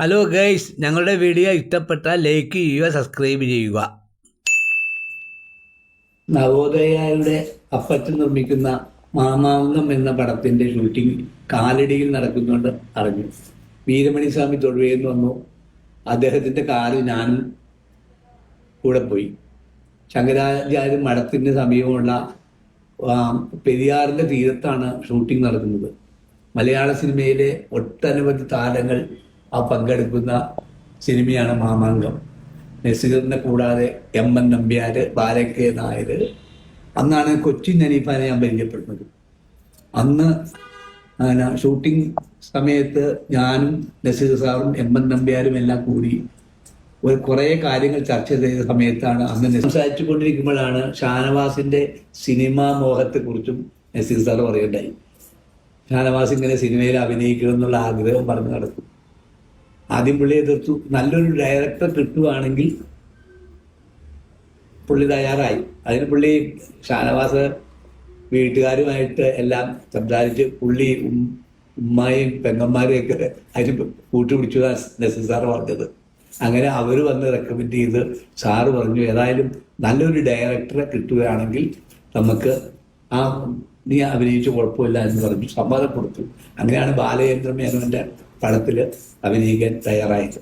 Hello guys ഞങ്ങളുടെ video ഇഷ്ടപ്പെട്ടാൽ like ചെയ്യുക സബ്സ്ക്രൈബ് ചെയ്യുക. നവോദയയുടെ അപ്പച്ചൻ നിർമ്മിക്കുന്ന മാമാങ്കം എന്ന പടത്തിന്റെ ഷൂട്ടിംഗ് കാലടിയിൽ നടക്കുന്നുണ്ട് അറിഞ്ഞു. വീരമണി സ്വാമി തൊഴുവേന്ന് വന്നു. അദ്ദേഹത്തിന്റെ കാറ് ഞാനും കൂടെ പോയി. ശങ്കരാചാര്യ മഠത്തിന് സമീപമുള്ള പെരിയാറിന്റെ തീരത്താണ് ഷൂട്ടിംഗ് നടക്കുന്നത്. മലയാള സിനിമയിലെ ഒട്ടനവധി താരങ്ങൾ ആ പങ്കെടുക്കുന്ന സിനിമയാണ് മാമാങ്കം. നസീറിനെ കൂടാതെ എം എൻ നമ്പ്യാര് ബാലക്കെ നായർ അന്നാണ് കൊച്ചിൻ നനീഫാനെ ഞാൻ പരിചയപ്പെടുന്നത്. അന്ന് ഷൂട്ടിംഗ് സമയത്ത് ഞാനും നസീർ സാറും എം എൻ നമ്പ്യാരും എല്ലാം കൂടി ഒരു കുറേ കാര്യങ്ങൾ ചർച്ച ചെയ്ത സമയത്താണ് അന്ന് സംസാരിച്ചു കൊണ്ടിരിക്കുമ്പോഴാണ് ഷാനവാസിന്റെ സിനിമാ മോഹത്തെക്കുറിച്ചും നസീർ സാർ പറയുണ്ടായി ഷാനവാസ് ഇങ്ങനെ സിനിമയിൽ അഭിനയിക്കണം എന്നുള്ള ആഗ്രഹം പറഞ്ഞു നടക്കും. ആദ്യം പുള്ളി എതിർത്തു. നല്ലൊരു ഡയറക്ടർ കിട്ടുവാണെങ്കിൽ പുള്ളി തയ്യാറായി. അതിന് പുള്ളി ഷാനവാസ് വീട്ടുകാരുമായിട്ട് എല്ലാം സംസാരിച്ച് പുള്ളി ഉമ്മായും പെങ്ങന്മാരെയൊക്കെ അതിന് കൂട്ടുപിടിച്ചു നസീർ സാറ് പറഞ്ഞത്. അങ്ങനെ അവർ വന്ന് റെക്കമെൻഡ് ചെയ്ത് സാറ് പറഞ്ഞു ഏതായാലും നല്ലൊരു ഡയറക്ടറെ കിട്ടുകയാണെങ്കിൽ നമുക്ക് ആ നീ അഭിനയിച്ച് കുഴപ്പമില്ല എന്ന് പറഞ്ഞു സമ്മതം കൊടുത്തു. അങ്ങനെയാണ് ബാലചന്ദ്ര മേനോന്റെ പടത്തിൽ അഭിനയിക്കാൻ തയ്യാറായത്.